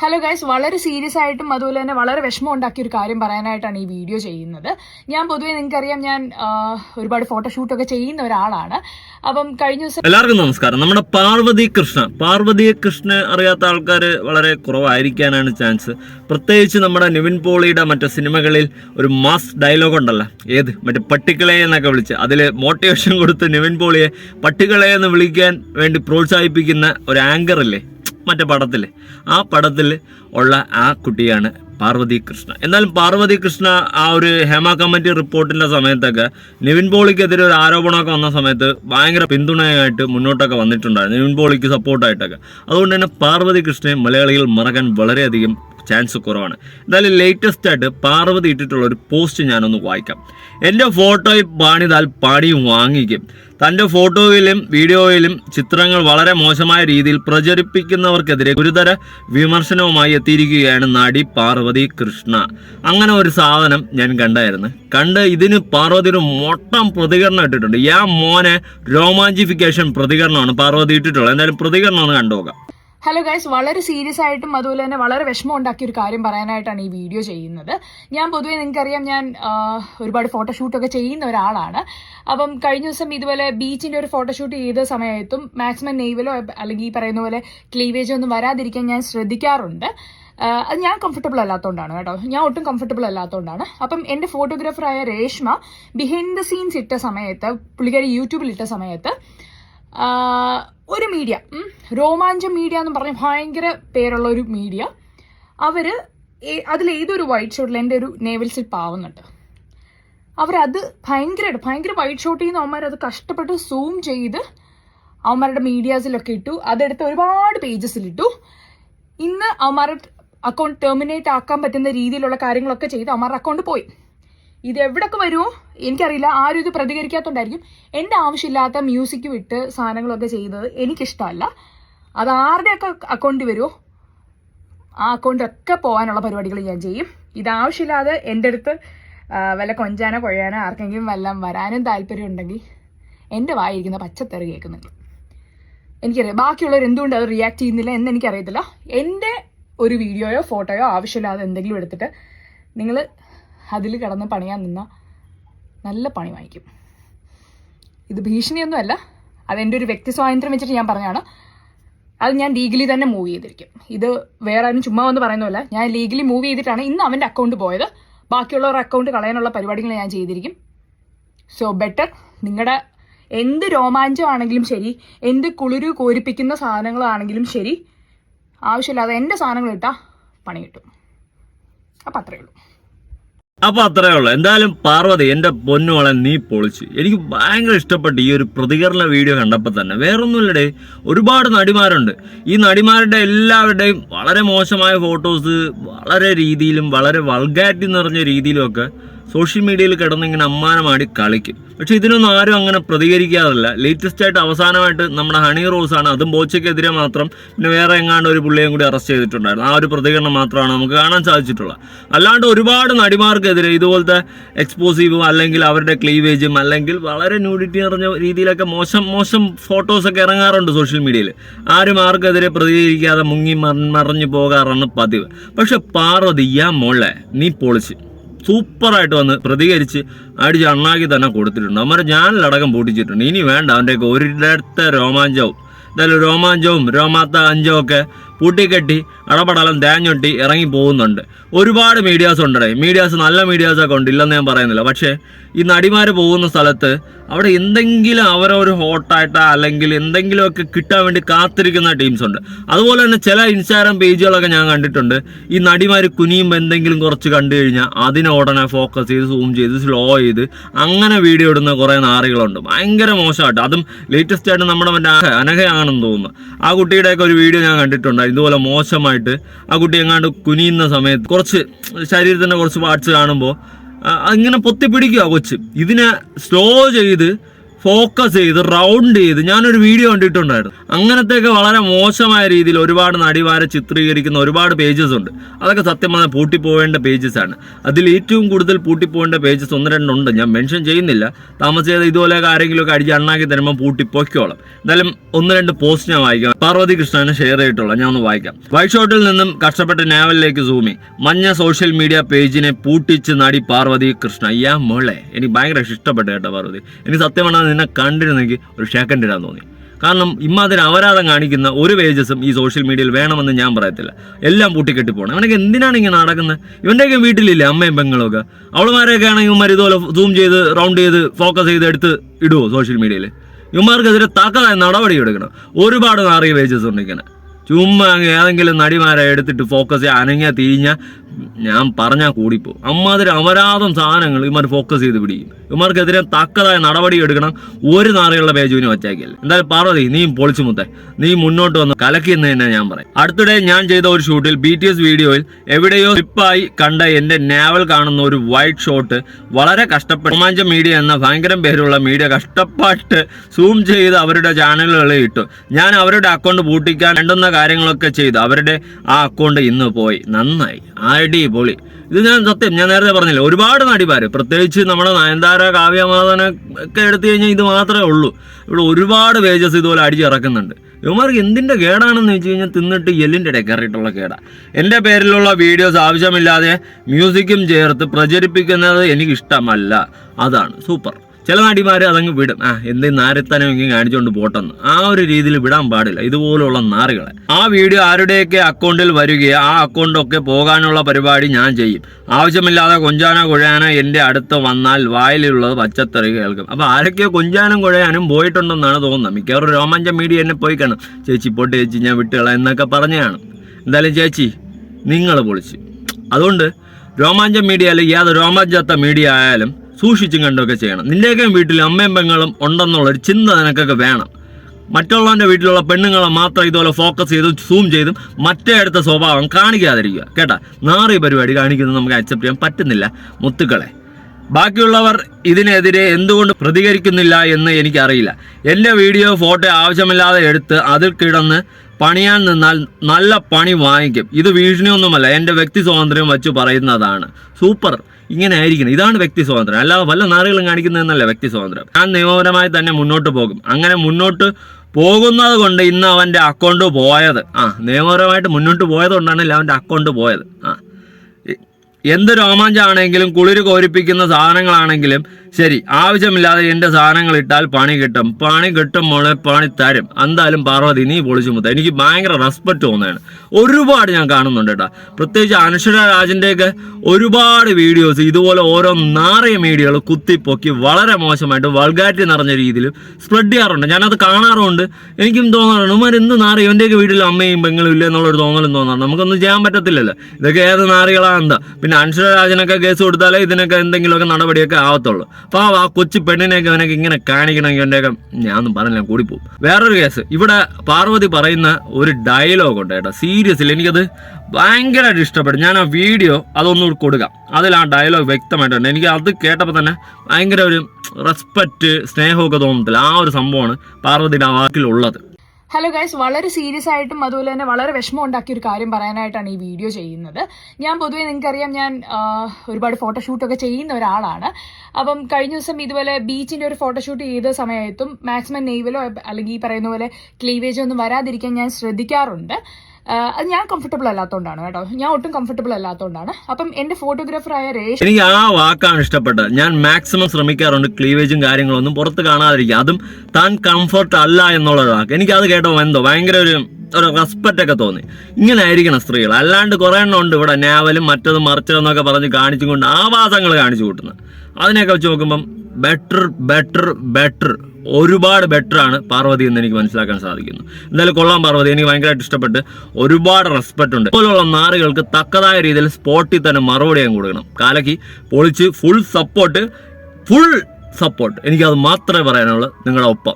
Hello guys വളരെ serious ആയിട്ടും അതുപോലെ തന്നെ വളരെ വിഷമം ഉണ്ടാക്കിയ ഒരു കാര്യം പറയാനായിട്ടാണ് ഈ വീഡിയോ ചെയ്യുന്നത്. ഞാൻ പൊതുവേ നിങ്ങൾക്കറിയാം ഞാൻ ഒരുപാട് ഫോട്ടോഷൂട്ടൊക്കെ ചെയ്യുന്ന ഒരാളാണ്. അപ്പം കഴിഞ്ഞ ദിവസം എല്ലാവർക്കും നമസ്കാരം. നമ്മുടെ പാർവതി കൃഷ്ണ. പാർവതി കൃഷ്ണ അറിയാത്ത ആൾക്കാർ വളരെ കുറവായിരിക്കാനാണ് ചാൻസ് പ്രത്യേകിച്ച് നമ്മുടെ നിവിൻ പോളിയുടെ മറ്റു സിനിമകളിൽ ഒരു മാസ് ഡയലോഗ് ഉണ്ടല്ലോ. ഏത്? മറ്റേ പട്ടിക്കളെ എന്നൊക്കെ വിളിച്ച്. അതിൽ മോട്ടിവേഷൻ കൊടുത്ത് നിവിൻ പോളിയെ പട്ടികളെ എന്ന് വിളിക്കാൻ വേണ്ടി പ്രോത്സാഹിപ്പിക്കുന്ന ഒരു ആങ്കർ ഇല്ലേ? മറ്റേ പടത്തിൽ. ആ പടത്തിൽ ഉള്ള ആ കുട്ടിയാണ് പാർവതി കൃഷ്ണ. എന്നാലും പാർവതി കൃഷ്ണ ആ ഒരു ഹേമ കമ്മിറ്റി റിപ്പോർട്ടിന്റെ സമയത്തൊക്കെ നിവിൻ പോളിക്കെതിരെ ഒരു ആരോപണമൊക്കെ വന്ന സമയത്ത് ഭയങ്കര പിന്തുണയായിട്ട് മുന്നോട്ടൊക്കെ വന്നിട്ടുണ്ടായിരുന്നു. നിവിൻ പോളിക്ക് സപ്പോർട്ടായിട്ടൊക്കെ അതുകൊണ്ട് തന്നെ പാർവതി കൃഷ്ണയെ മലയാളികൾ മറക്കാൻ വളരെയധികം ചാൻസ് കുറവാണ്. എന്തായാലും ലേറ്റസ്റ്റ് ആയിട്ട് പാർവതി ഇട്ടിട്ടുള്ള ഒരു പോസ്റ്റ് ഞാനൊന്ന് വായിക്കാം. എന്റെ ഫോട്ടോയിൽ പാണിതാൽ പാടിയും വാങ്ങിക്കും. തന്റെ ഫോട്ടോയിലും വീഡിയോയിലും ചിത്രങ്ങൾ വളരെ മോശമായ രീതിയിൽ പ്രചരിപ്പിക്കുന്നവർക്കെതിരെ ഗുരുതര വിമർശനവുമായി എത്തിയിരിക്കുകയാണ് നടി പാർവതി കൃഷ്ണ. അങ്ങനെ ഒരു സാധനം ഞാൻ കണ്ടായിരുന്നു. കണ്ട് ഇതിന് പാർവതി ഒരു മൊട്ടം പ്രതികരണം ഇട്ടിട്ടുണ്ട്. യാ മോനെ രോമാഞ്ചിഫിക്കേഷൻ പ്രതികരണമാണ് പാർവതി ഇട്ടിട്ടുള്ളത്. എന്തായാലും പ്രതികരണം കണ്ടുപോകാം ഹലോ ഗൈസ് വളരെ സീരിയസ് ആയിട്ടും അതുപോലെ തന്നെ വളരെ വിഷമം ഉണ്ടാക്കിയ ഒരു കാര്യം പറയാനായിട്ടാണ് ഈ വീഡിയോ ചെയ്യുന്നത്. ഞാൻ പൊതുവെ നിങ്ങൾക്കറിയാം ഞാൻ ഒരുപാട് ഫോട്ടോഷൂട്ടൊക്കെ ചെയ്യുന്ന ഒരാളാണ്. അപ്പം കഴിഞ്ഞ ദിവസം ഇതുപോലെ ബീച്ചിന്റെ ഒരു ഫോട്ടോഷൂട്ട് ചെയ്ത സമയത്തും മാക്സിമം നെയ്വലോ അല്ലെങ്കിൽ ഈ പറയുന്ന പോലെ ക്ലീവേജോ ഒന്നും വരാതിരിക്കാൻ ഞാൻ ശ്രദ്ധിക്കാറുണ്ട്. അത് ഞാൻ കംഫർട്ടബിൾ അല്ലാത്തതുകൊണ്ടാണ് കേട്ടോ. ഞാൻ ഒട്ടും കംഫർട്ടബിൾ അല്ലാത്തതുകൊണ്ടാണ് അപ്പം എന്റെ ഫോട്ടോഗ്രാഫറായ രേഷ്മ ബിഹൈൻഡ് ദ സീൻസ് ഇട്ട സമയത്ത് പുള്ളിക്കാരി യൂട്യൂബിൽ ഇട്ട സമയത്ത് ഒരു മീഡിയ രോമാഞ്ച മീഡിയ എന്ന് പറഞ്ഞ ഭയങ്കര പേരുള്ള ഒരു മീഡിയ അവർ ഏ- അതിലേതൊരു വൈറ്റ് ഷോട്ടിൽ എന്റെ ഒരു നേവൽ പാവുന്നുണ്ട്. അവരത് ഭയങ്കരമായിട്ട് ഭയങ്കര വൈറ്റ് ഷോട്ട് ചെയ്യുന്ന അവന്മാരത് കഷ്ടപ്പെട്ട് സൂം ചെയ്ത് അവന്മാരുടെ മീഡിയാസിലൊക്കെ ഇട്ടു. അതെടുത്ത് ഒരുപാട് പേജസിലിട്ടു ഇന്ന് അവന്മാരുടെ അക്കൗണ്ട് ടെർമിനേറ്റ് ആക്കാൻ പറ്റുന്ന രീതിയിലുള്ള കാര്യങ്ങളൊക്കെ ചെയ്ത് അവന്മാരുടെ അക്കൗണ്ട് പോയി. ഇത് എവിടൊക്കെ വരുമോ എനിക്കറിയില്ല. ആരും ഇത് പ്രതികരിക്കാത്തോണ്ടായിരിക്കും. എന്റെ ആവശ്യമില്ലാത്ത മ്യൂസിക് വിട്ട് സാധനങ്ങളൊക്കെ ചെയ്തത് എനിക്കിഷ്ടമല്ല. അത് ആരുടെയൊക്കെ അക്കൗണ്ടിൽ വരുമോ ആ അക്കൗണ്ടൊക്കെ പോകാനുള്ള പരിപാടികൾ ഞാൻ ചെയ്യും. ഇത് ആവശ്യമില്ലാതെ എന്റെ അടുത്ത് വല്ല കൊഞ്ചാനോ കൊഴയാനോ ആർക്കെങ്കിലും വല്ലതും വരാനും താല്പര്യം ഉണ്ടെങ്കിൽ എന്റെ വായിരിക്കുന്ന പച്ചത്തെറി കേൾക്കുന്നുണ്ട്. എനിക്കറിയാം. ബാക്കിയുള്ളവർ എന്തുകൊണ്ട് അത് റിയാക്ട് ചെയ്യുന്നില്ല എന്ന് എനിക്കറിയത്തില്ല. എന്റെ ഒരു വീഡിയോയോ ഫോട്ടോയോ ആവശ്യമില്ലാതെ എന്തെങ്കിലും എടുത്തിട്ട് നിങ്ങൾ അതിൽ കിടന്ന് പണിയാൻ നിന്നാൽ നല്ല പണി വാങ്ങിക്കും. ഇത് ഭീഷണിയൊന്നുമല്ല. അതെന്റെ ഒരു വ്യക്തി സ്വാതന്ത്ര്യം വെച്ചിട്ട് ഞാൻ പറഞ്ഞതാണ്. അത് ഞാൻ ലീഗലി തന്നെ മൂവ് ചെയ്തിരിക്കും. ഇത് വേറെ ആരും ചുമ്മാ വന്ന് പറയുന്നതല്ല ഞാൻ ലീഗലി മൂവ് ചെയ്തിട്ടാണ് ഇന്ന് അവന്റെ അക്കൗണ്ട് പോയത്. ബാക്കിയുള്ളവരുടെ അക്കൗണ്ട് കളയാനുള്ള പരിപാടികൾ ഞാൻ ചെയ്തിരിക്കും. സോ ബെറ്റർ നിങ്ങളുടെ എന്ത് രോമാഞ്ചമാണെങ്കിലും ശരി എന്ത് കുളിരു കോരിപ്പിക്കുന്ന സാധനങ്ങളാണെങ്കിലും ശരി ആവശ്യമില്ലാതെ എന്റെ സാധനങ്ങൾ ഇട്ടാൽ പണി കിട്ടും. അപ്പം അത്രയേ ഉള്ളൂ. അപ്പൊ അത്രേ ഉള്ളൂ. എന്തായാലും പാർവതി എന്റെ പൊന്നുവളെ നീ പൊളിച്ചു. എനിക്ക് ഭയങ്കര ഇഷ്ടപ്പെട്ടു ഈ ഒരു പ്രതികരണ വീഡിയോ കണ്ടപ്പോൾ തന്നെ. വേറൊന്നുമില്ലടേ ഒരുപാട് നടിമാരുണ്ട്. ഈ നടിമാരുടെ എല്ലാവരുടെയും വളരെ മോശമായ ഫോട്ടോസ് വളരെ രീതിയിലും വളരെ വൾഗാറ്റി നിറഞ്ഞ രീതിയിലും ഒക്കെ സോഷ്യൽ മീഡിയയിൽ കിടന്ന് ഇങ്ങനെ അമ്മാനമാടി കളിക്കും. പക്ഷെ ഇതിനൊന്നും ആരും അങ്ങനെ പ്രതികരിക്കാറില്ല. ലേറ്റസ്റ്റ് ആയിട്ട് അവസാനമായിട്ട് നമ്മുടെ ഹണി റോസ് ആണ് അതും ബോച്ചയ്ക്കെതിരെ മാത്രം പിന്നെ വേറെ എങ്ങാണ്ട് ഒരു പുള്ളിയും കൂടി അറസ്റ്റ് ചെയ്തിട്ടുണ്ടായിരുന്നു. ആ ഒരു പ്രതികരണം മാത്രമാണ് നമുക്ക് കാണാൻ സാധിച്ചിട്ടുള്ളത്. അല്ലാണ്ട് ഒരുപാട് നടിമാർക്കെതിരെ ഇതുപോലത്തെ എക്സ്പോസീവും അല്ലെങ്കിൽ അവരുടെ ക്ലീവേജും അല്ലെങ്കിൽ വളരെ ന്യൂഡിറ്റി നിറഞ്ഞ രീതിയിലൊക്കെ മോശം മോശം ഫോട്ടോസൊക്കെ ഇറങ്ങാറുണ്ട് സോഷ്യൽ മീഡിയയിൽ ആരും ആർക്കെതിരെ പ്രതികരിക്കാതെ മുങ്ങി മറിഞ്ഞു പോകാറാണ് പതിവ്. പക്ഷെ പാർവതി യാ മോളെ നീ പൊളിച്ച്. സൂപ്പറായിട്ട് വന്ന് പ്രതികരിച്ച് അടിച്ച് അണ്ണാക്കി തന്നെ കൊടുത്തിട്ടുണ്ട്. അവന്മാരെ ഞാനിലടക്കം പൂട്ടിച്ചിട്ടുണ്ട്. ഇനി വേണ്ട അവന്റെയൊക്കെ ഒരിടത്തെ രോമാഞ്ചവും. എന്തായാലും രോമാഞ്ചവും രോമാത്ത അഞ്ചവും ഒക്കെ പൂട്ടിക്കെട്ടി അടപടലം തേഞ്ഞൊട്ടി ഇറങ്ങി പോകുന്നുണ്ട്. ഒരുപാട് മീഡിയാസ് ഉണ്ടേ മീഡിയാസ് നല്ല മീഡിയാസൊക്കെ ഉണ്ട് ഇല്ലെന്ന് ഞാൻ പറയുന്നില്ല. പക്ഷേ ഈ നടിമാർ പോകുന്ന സ്ഥലത്ത് അവിടെ എന്തെങ്കിലും അവരൊരു ഹോട്ടായിട്ടാ അല്ലെങ്കിൽ എന്തെങ്കിലുമൊക്കെ കിട്ടാൻ വേണ്ടി കാത്തിരിക്കുന്ന ടീംസ് ഉണ്ട്. അതുപോലെ തന്നെ ചില ഇൻസ്റ്റാഗ്രാം പേജുകളൊക്കെ ഞാൻ കണ്ടിട്ടുണ്ട്. ഈ നടിമാർ കുനിയുമ്പോൾ എന്തെങ്കിലും കുറച്ച് കണ്ടു കഴിഞ്ഞാൽ അതിനെ ഉടനെ ഫോക്കസ് ചെയ്ത് സൂം ചെയ്ത് സ്ലോ ചെയ്ത് അങ്ങനെ വീഡിയോ ഇടുന്ന കുറേ നാറികളുണ്ട്. ഭയങ്കര മോശമായിട്ട്. അതും ലേറ്റസ്റ്റ് ആയിട്ട് നമ്മുടെ മറ്റേ അനഘ അനഘയാണെന്ന് തോന്നുന്നു. ആ കുട്ടിയുടെയൊക്കെ ഒരു വീഡിയോ ഞാൻ കണ്ടിട്ടുണ്ട്. ഇതുപോലെ മോശമായിട്ട് ആ കുട്ടി എങ്ങാണ്ട് കുനിയുന്ന സമയത്ത് കുറച്ച് ശരീരത്തിന്റെ കുറച്ച് പാർട്സ് കാണുമ്പോൾ അങ്ങനെ പൊത്തിപ്പിടിക്കുക കൊച്ച്. ഇതിനെ സ്ലോ ചെയ്ത് ഫോക്കസ് ചെയ്ത് റൗണ്ട് ചെയ്ത് ഞാനൊരു വീഡിയോ കണ്ടിട്ടുണ്ടായിരുന്നു. അങ്ങനത്തെയൊക്കെ വളരെ മോശമായ രീതിയിൽ ഒരുപാട് നടിമാരെ ചിത്രീകരിക്കുന്ന ഒരുപാട് പേജസ് ഉണ്ട്. അതൊക്കെ സത്യം പറഞ്ഞാൽ പൂട്ടിപ്പോവേണ്ട പേജസ് ആണ്. അതിൽ ഏറ്റവും കൂടുതൽ പൂട്ടിപ്പോവേണ്ട പേജസ് ഒന്ന് രണ്ടുണ്ട് ഞാൻ മെൻഷൻ ചെയ്യുന്നില്ല. താമസിയാതെ ഇതുപോലെയൊക്കെ ആരെങ്കിലുമൊക്കെ അടിച്ച് അണ്ണാക്കി തരുമ്പോൾ പൂട്ടിപ്പൊയ്ക്കോളാം. എന്തായാലും ഒന്ന് രണ്ട് പോസ്റ്റ് ഞാൻ വായിക്കാം. പാർവതി കൃഷ്ണന് ഷെയർ ചെയ്തിട്ടുള്ള ഞാൻ ഒന്ന് വായിക്കാം. വൈഷോട്ടിൽ ഷോട്ടിൽ നിന്നും കഷ്ടപ്പെട്ട് നാവലിലേക്ക് സൂമി മഞ്ഞ സോഷ്യൽ മീഡിയ പേജിനെ പൂട്ടിച്ച് നടി പാർവതി കൃഷ്ണ. യാ മോളെ എനിക്ക് ഭയങ്കര ഇഷ്ടപ്പെട്ടു കേട്ടോ പാർവതി. എനിക്ക് സത്യമാണ് നിന്നെ കണ്ടിരുന്നെങ്കിൽ ഒരു സെക്കൻഡ് ഇടാൻ തോന്നി. കാരണം ഇമ്മാതിരി അപരാധം കാണിക്കുന്ന ഒരു പേജസും ഈ സോഷ്യൽ മീഡിയയിൽ വേണമെന്ന് ഞാൻ പറയത്തില്ല. എല്ലാം പൂട്ടിക്കെട്ടി പോകണം അവനൊക്കെ എന്തിനാണ് ഇങ്ങനെ നടക്കുന്നത്? ഇവന്റെയൊക്കെ വീട്ടിലില്ലേ അമ്മയും പെങ്ങളൊക്കെ അവളുമാരെയൊക്കെ ആണെങ്കിൽ ഇവന്മാർ ഇതുപോലെ സൂം ചെയ്ത് റൗണ്ട് ചെയ്ത് ഫോക്കസ് ചെയ്ത് എടുത്ത് ഇടുവോ സോഷ്യൽ മീഡിയയിൽ ഇവന്മാർക്കെതിരെ തക്കതായ നടപടി എടുക്കണം. ഒരുപാട് നാറിയ പേജസ് ഉണ്ട് ഇങ്ങനെ ചുമ്മാ ഏതെങ്കിലും നടിമാരെ എടുത്തിട്ട് ഫോക്കസ് ചെയ്യാൻ അനങ്ങിയ തിരിഞ്ഞ ഞാൻ പറഞ്ഞാൽ കൂടിപ്പോ. അമ്മാതിരി അപരാധം സാധനങ്ങൾ ഇവന്മാർ ഫോക്കസ് ചെയ്ത് പിടിക്കും. ഇവന്മാർക്കെതിരെ തക്കതായ നടപടി എടുക്കണം. ഒരു നാറിയുള്ള പേജുവിനെ വച്ചാക്കിയല്ല എന്തായാലും പാർവതി നീ പൊളിച്ചു മുത്തേ. നീ മുന്നോട്ട് വന്ന് കലക്കിയെന്ന് തന്നെ ഞാൻ പറയും. അടുത്തിടെ ഞാൻ ചെയ്ത ഒരു ഷൂട്ടിൽ ബി ടി എസ് വീഡിയോയിൽ എവിടെയോ സ്ലിപ്പായി കണ്ട എന്റെ നാവൽ കാണുന്ന ഒരു വൈറ്റ് ഷോട്ട് വളരെ കഷ്ടപ്പെട്ട്. രോമാഞ്ചം മീഡിയ എന്ന ഭയങ്കരം പേരുള്ള മീഡിയ കഷ്ടപ്പെട്ട് സൂം ചെയ്ത് അവരുടെ ചാനലുകളിൽ ഇട്ടു. ഞാൻ അവരുടെ അക്കൗണ്ട് പൂട്ടിക്കാൻ വേണ്ടുന്ന കാര്യങ്ങളൊക്കെ ചെയ്തു. അവരുടെ ആ അക്കൗണ്ട് ഇന്ന് പോയി. നന്നായി. അടിപൊളി. ഇത് ഞാൻ സത്യം ഞാൻ നേരത്തെ പറഞ്ഞില്ല ഒരുപാട് നടിമാര് പ്രത്യേകിച്ച് നമ്മുടെ നയൻതാര കാവ്യമാധന ഒക്കെ എടുത്തു കഴിഞ്ഞാൽ ഇത് മാത്രമേ ഉള്ളൂ. ഇവിടെ ഒരുപാട് പേജസ് ഇതുപോലെ അടിച്ചിറക്കുന്നുണ്ട് ഇവന്മാർക്ക് എന്തിന്റെ കേടാണെന്ന് വെച്ച് കഴിഞ്ഞാൽ തിന്നിട്ട് എല്ലിന്റെ ഇടയിൽ കയറിയിട്ടുള്ള കേടാണ് എന്റെ പേരിലുള്ള വീഡിയോസ് ആവശ്യമില്ലാതെ മ്യൂസിക്കും ചേർത്ത് പ്രചരിപ്പിക്കുന്നത് എനിക്കിഷ്ടമല്ല. അതാണ് സൂപ്പർ ചില നടിമാർ അതങ്ങ് വിടും. ആ എന്ത് നാരത്തനം ഇങ്ങനെ കാണിച്ചുകൊണ്ട് പോട്ടെന്ന്. ആ ഒരു രീതിയിൽ വിടാൻ പാടില്ല. ഇതുപോലുള്ള നാറുകളെ. ആ വീഡിയോ ആരുടെയൊക്കെ അക്കൗണ്ടിൽ വരികയോ ആ അക്കൗണ്ടൊക്കെ പോകാനുള്ള പരിപാടി ഞാൻ ചെയ്യും. ആവശ്യമില്ലാതെ കൊഞ്ചാനോ കുഴയാനോ എന്റെ അടുത്ത് വന്നാൽ വായിലുള്ളത് പച്ചത്തെറി കേൾക്കും. അപ്പോൾ ആരൊക്കെയോ കൊഞ്ചാനും കുഴയാനും പോയിട്ടുണ്ടെന്നാണ് തോന്നുന്നത്. മിക്കവാറും രോമാഞ്ച മീഡിയ എന്നെ പോയി കാണും. ചേച്ചി പോട്ട് ചേച്ചി ഞാൻ വിട്ടുകള എന്നൊക്കെ പറഞ്ഞാണ്. എന്തായാലും ചേച്ചി നിങ്ങൾ പൊളിച്ച്. അതുകൊണ്ട് രോമാഞ്ച മീഡിയ അല്ലെങ്കിൽ യാതൊരു രോമാഞ്ചത്തെ മീഡിയ ആയാലും സൂക്ഷിച്ചും കണ്ടൊക്കെ ചെയ്യണം. നിന്റെയൊക്കെ വീട്ടിൽ അമ്മയും പെങ്ങളും ഉണ്ടെന്നുള്ള ഒരു ചിന്ത നിനക്കൊക്കെ വേണം. മറ്റുള്ളവന്റെ വീട്ടിലുള്ള പെണ്ണുങ്ങളെ മാത്രം ഇതുപോലെ ഫോക്കസ് ചെയ്ത് സൂം ചെയ്തും മറ്റേ അടുത്ത സ്വഭാവം കാണിക്കാതിരിക്കുക. കേട്ടാ? നാറി പരിപാടി കാണിക്കുന്നത് നമുക്ക് അക്സെപ്റ്റ് ചെയ്യാൻ പറ്റുന്നില്ല മുത്തുക്കളെ. ബാക്കിയുള്ളവർ ഇതിനെതിരെ എന്തുകൊണ്ട് പ്രതികരിക്കുന്നില്ല എന്ന് എനിക്കറിയില്ല. എന്റെ വീഡിയോ ഫോട്ടോ ആവശ്യമില്ലാതെ എടുത്ത് അതിൽ കിടന്ന് പണിയാൻ നിന്നാൽ നല്ല പണി വാങ്ങിക്കും. ഇത് ഭീഷണിയൊന്നുമല്ല എന്റെ വ്യക്തി സ്വാതന്ത്ര്യം വച്ച് പറയുന്നതാണ്. സൂപ്പർ. ഇങ്ങനെ ആയിരിക്കണം ഇതാണ് വ്യക്തി സ്വാതന്ത്ര്യം. അല്ലാതെ വല്ല നാറുകളും കാണിക്കുന്നതെന്നല്ല വ്യക്തി സ്വാതന്ത്ര്യം. ഞാൻ നിയമപരമായി തന്നെ മുന്നോട്ട് പോകും. അങ്ങനെ മുന്നോട്ട് പോകുന്നത് കൊണ്ട് ഇന്ന് അവന്റെ അക്കൗണ്ട് പോയത്. ആ നിയമപരമായിട്ട് മുന്നോട്ട് പോയത് കൊണ്ടാണ് അവന്റെ അക്കൗണ്ട് പോയത്. ആ. എന്ത് രോമാഞ്ചാണെങ്കിലും കുളിര് കോരിപ്പിക്കുന്ന സാധനങ്ങളാണെങ്കിലും ശരി ആവശ്യമില്ലാതെ എന്റെ സാധനങ്ങൾ ഇട്ടാൽ പണി കിട്ടും. പണി കിട്ടും മോളെ പണി തരും. എന്തായാലും പാർവതി നീ പൊളിച്ചു മുത്ത. എനിക്ക് ഭയങ്കര റെസ്പെക്റ്റ് തോന്നുകയാണ്. ഒരുപാട് ഞാൻ കാണുന്നുണ്ട് കേട്ടോ. പ്രത്യേകിച്ച് അനശ്വര രാജിന്റെയൊക്കെ ഒരുപാട് വീഡിയോസ് ഇതുപോലെ ഓരോ നാറിയ മീഡിയകൾ കുത്തിപ്പൊക്കി വളരെ മോശമായിട്ട് വൾഗാരിറ്റി നിറഞ്ഞ രീതിയിൽ സ്പ്രെഡ് ചെയ്യാറുണ്ട്. ഞാനത് കാണാറുണ്ട്. എനിക്കും തോന്നാറുണ്ട്. ഉമ്മർ എന്ത് നാറി? ഇവന്റെയൊക്കെ വീട്ടിൽ അമ്മയും പെങ്ങളും ഇല്ല എന്നുള്ളൊരു തോന്നലും തോന്നാറുണ്ട്. നമുക്കൊന്നും ചെയ്യാൻ പറ്റത്തില്ലല്ലോ. ഇതൊക്കെ ഏത് നാറികളാ എന്താ പിന്നെ അനുഷ്ഠ രാജനൊക്കെ കേസ് കൊടുത്താലേ ഇതിനൊക്കെ എന്തെങ്കിലുമൊക്കെ നടപടിയൊക്കെ ആവത്തുള്ളൂ. അപ്പോൾ ആ കൊച്ചു പെണ്ണിനെയൊക്കെ അവനൊക്കെ ഇങ്ങനെ കാണിക്കണമെങ്കിൽ അവന്റെയൊക്കെ ഞാനൊന്നും പറഞ്ഞില്ല കൂടിപ്പോവും. വേറൊരു കേസ്. ഇവിടെ പാർവതി പറയുന്ന ഒരു ഡയലോഗ് ഉണ്ട് കേട്ടോ. സീരിയസിൽ എനിക്കത് ഭയങ്കരമായിട്ട് ഇഷ്ടപ്പെട്ടു. ഞാൻ ആ വീഡിയോ അതൊന്നുകൂടി കൊടുക്കാം. അതിൽ ആ ഡയലോഗ് വ്യക്തമായിട്ടുണ്ട്. എനിക്ക് അത് കേട്ടപ്പോൾ തന്നെ ഭയങ്കര ഒരു റെസ്പെക്റ്റ് സ്നേഹമൊക്കെ തോന്നത്തില്ല. ആ ഒരു സംഭവമാണ് പാർവതിയുടെ ആ വാക്കിലുള്ളത്. ഹലോ ഗൈസ് വളരെ സീരിയസ് ആയിട്ടും അതുപോലെ തന്നെ വളരെ വിഷമം ഉണ്ടാക്കിയ ഒരു കാര്യം പറയാനായിട്ടാണ് ഈ വീഡിയോ ചെയ്യുന്നത്. ഞാൻ പൊതുവെ നിങ്ങൾക്കറിയാം ഞാൻ ഒരുപാട് ഫോട്ടോഷൂട്ടൊക്കെ ചെയ്യുന്ന ഒരാളാണ്. അപ്പം കഴിഞ്ഞ ദിവസം ഇതുപോലെ ബീച്ചിന്റെ ഒരു ഫോട്ടോഷൂട്ട് ചെയ്ത സമയത്തും മാക്സിമം നെയ്വലോ അല്ലെങ്കിൽ ഈ പറയുന്ന പോലെ ക്ലീവേജോ ഒന്നും വരാതിരിക്കാൻ ഞാൻ ശ്രദ്ധിക്കാറുണ്ട്. അത് ഞാൻ കംഫർട്ടബിൾ അല്ലാത്തതുകൊണ്ടാണ് കേട്ടോ. ഞാൻ ഒട്ടും കംഫർട്ടബിൾ അല്ലാത്തതുകൊണ്ടാണ് അപ്പം എന്റെ ഫോട്ടോഗ്രാഫറായ രേഷ് എനിക്ക് ആ വാക്കാണ് ഇഷ്ടപ്പെട്ടത്. ഞാൻ മാക്സിമം ശ്രമിക്കാറുണ്ട് ക്ലീവേജും കാര്യങ്ങളൊന്നും പുറത്ത് കാണാതിരിക്കുക അതും താൻ കംഫർട്ട് അല്ല എന്നുള്ള വാക്ക്. എനിക്ക് അത് കേട്ടോ എന്തോ ഭയങ്കര ഒരു ഒരു റെസ്പെക്റ്റ് ഒക്കെ തോന്നി. ഇങ്ങനെ ആയിരിക്കണം സ്ത്രീകൾ. അല്ലാണ്ട് കുറേ എണ്ണം ഉണ്ട് ഇവിടെ നാവലും മറ്റതും മറിച്ചതെന്നൊക്കെ പറഞ്ഞ് കാണിച്ചുകൊണ്ട് ആവാസങ്ങൾ കാണിച്ചു കൂട്ടുന്നത്. അതിനെയൊക്കെ വെച്ച് നോക്കുമ്പം ബെറ്റർ ബെറ്റർ ബെറ്റർ ഒരുപാട് ബെറ്റർ ആണ് പാർവതി എന്ന് എനിക്ക് മനസ്സിലാക്കാൻ സാധിക്കുന്നു. എന്തായാലും കൊള്ളാം പാർവതി എനിക്ക് ഭയങ്കരമായിട്ട് ഇഷ്ടപ്പെട്ട് ഒരുപാട് റെസ്പെക്ട് ഉണ്ട്. ഇതുപോലുള്ള നാറുകൾക്ക് തക്കതായ രീതിയിൽ സ്പോട്ടിൽ തന്നെ മറുപടി ഞാൻ കൊടുക്കണം. കാലക്ക് പൊളിച്ച് ഫുൾ സപ്പോർട്ട് ഫുൾ സപ്പോർട്ട് എനിക്കത് മാത്രമേ പറയാനുള്ളൂ നിങ്ങളുടെ ഒപ്പം.